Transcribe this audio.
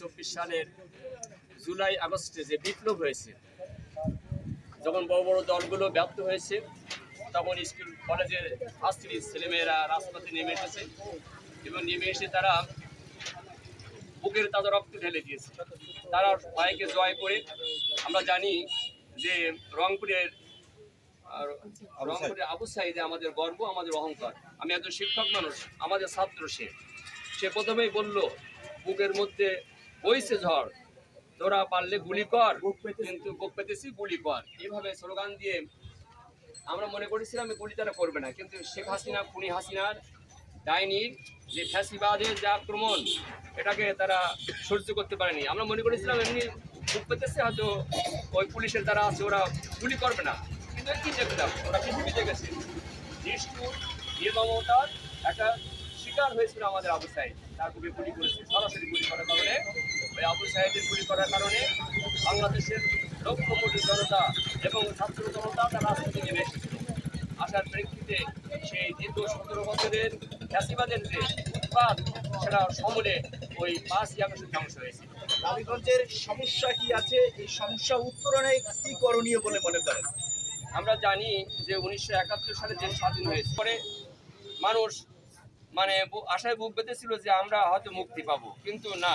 চব্বিশ সালের জুলাই, আগস্টে যে বিপ্লব হয়েছে, যখন বড় বড় দলগুলো ব্যর্থ হয়েছে, তখন স্কুল, কলেজের ছাত্রী ছেলেমেয়েরা রাজপথে নেমে এসেছে এবং নেমে এসে তারা বুকের তাজা রক্ত ঢেলে দিয়েছে। তারা ভয়কে জয় করে, আমরা জানি যে রংপুরের রংপুরের আবু সাইদে আমাদের গর্ব, আমাদের অহংকার। আমি একজন শিক্ষক মানুষ, আমাদের ছাত্র সে। সে প্রথমেই বলল, বুকের মধ্যে বইছে ঝড়। তোরা পারলে গুলি কর কিন্তু বুক পেতেছি গুলি কর। এইভাবে স্লোগান দিয়ে আমরা মনে করেছিলাম এই গুলি তারা করবে না কিন্তু শেখ হাসিনা খুনি হাসিনার ডাইনির যে ফ্যাসিবাদের যে আক্রমণ এটাকে তারা সহ্য করতে পারেনি। আমরা মনে করেছিলাম এমনি বুক পেতেছে হয়তো ওই পুলিশের দ্বারা আছে ওরা গুলি করবে না। কিন্তু কি দেখলাম ওরা পৃথিবী দেখেছে নিষ্ঠুর নির্মমতার একটা শিকার হয়েছিল আমাদের আবু সাইদ। তার গুলি করেছে সরাসরি গুলি করার কারণে ওই আবু সাইদের গুলি করার কারণে বাংলাদেশের লক্ষ কোটি জনতা এবং ছাত্র জনতা তার রাজনীতি নেমে এসেছিল। আসার প্রেক্ষিতে সেই দীর্ঘ সতেরো বছরের ফ্যাসিবাদের যে উৎপাদ সেটা সমূলে ওই পাঁচ আগস্ট ধ্বংস হয়েছে রানীগঞ্জের সমস্যা কি আছে? এই সমস্যা উত্তরণে কি করণীয় বলে মনে করেন? আমরা জানি যে উনিশশো একাত্তর সালে দেশ স্বাধীন হয়েছে। পরে মানুষ মানে আশায় বুক বেঁধেছিল যে আমরা হয়তো মুক্তি পাবো কিন্তু না।